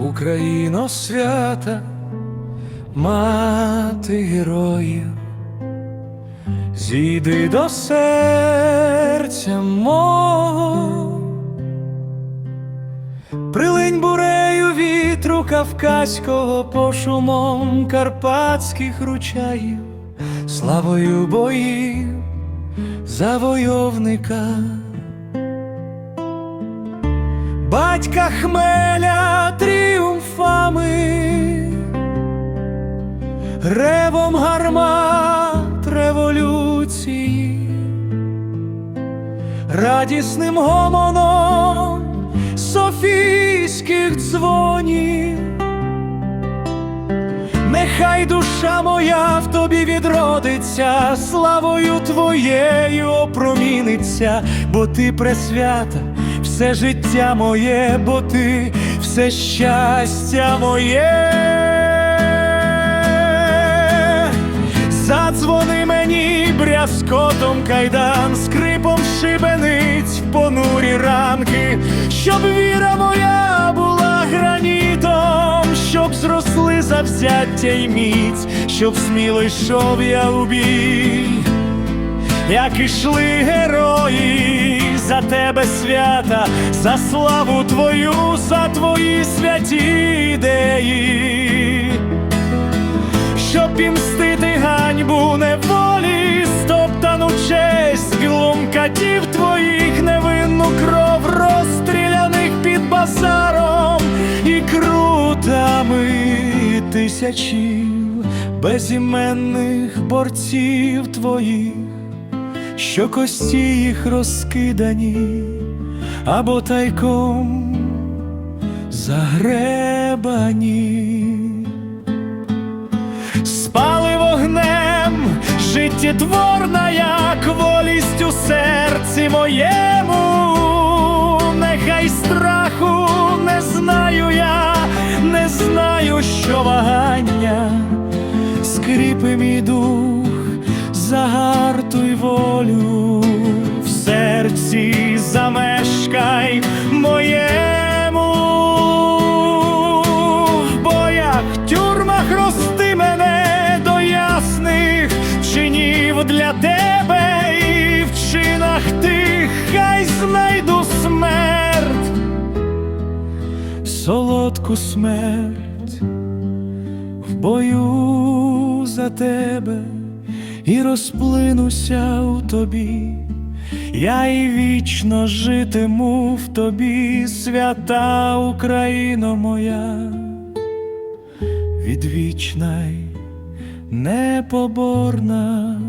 Україно свята, мати героїв, зійди до серця мого, прилинь бурею вітру кавказького по шумом карпатських ручаїв, славою боїв завойовника. Батька хмеля тріумфами, радісним гомоном софійських дзвонів. Нехай душа моя в тобі відродиться, славою твоєю опроміниться, бо ти пресвята, все життя моє, бо ти все щастя моє. Брязкотом кайдан, скрипом шибениць в понурі ранки, щоб віра моя була гранітом, щоб зросли завзяття й міць, щоб сміло йшов я у бій, як ішли герої за тебе свята, за славу твою, за твої святі ідеї тисячів безіменних борців твоїх, що кості їх розкидані або тайком загребані. Спали вогнем, життєтворна, як волість у серці моєму, знаю, що вагання, скріпи мій дух, загартуй волю, в серці замешкай моєму, в боях, тюрмах рости мене до ясних чинів для тебе і в чинах тих хай знайду смерть, солодку смерть в бою за тебе і розплинуся у тобі. Я і вічно житиму в тобі, свята Україно моя, відвічна й непоборна.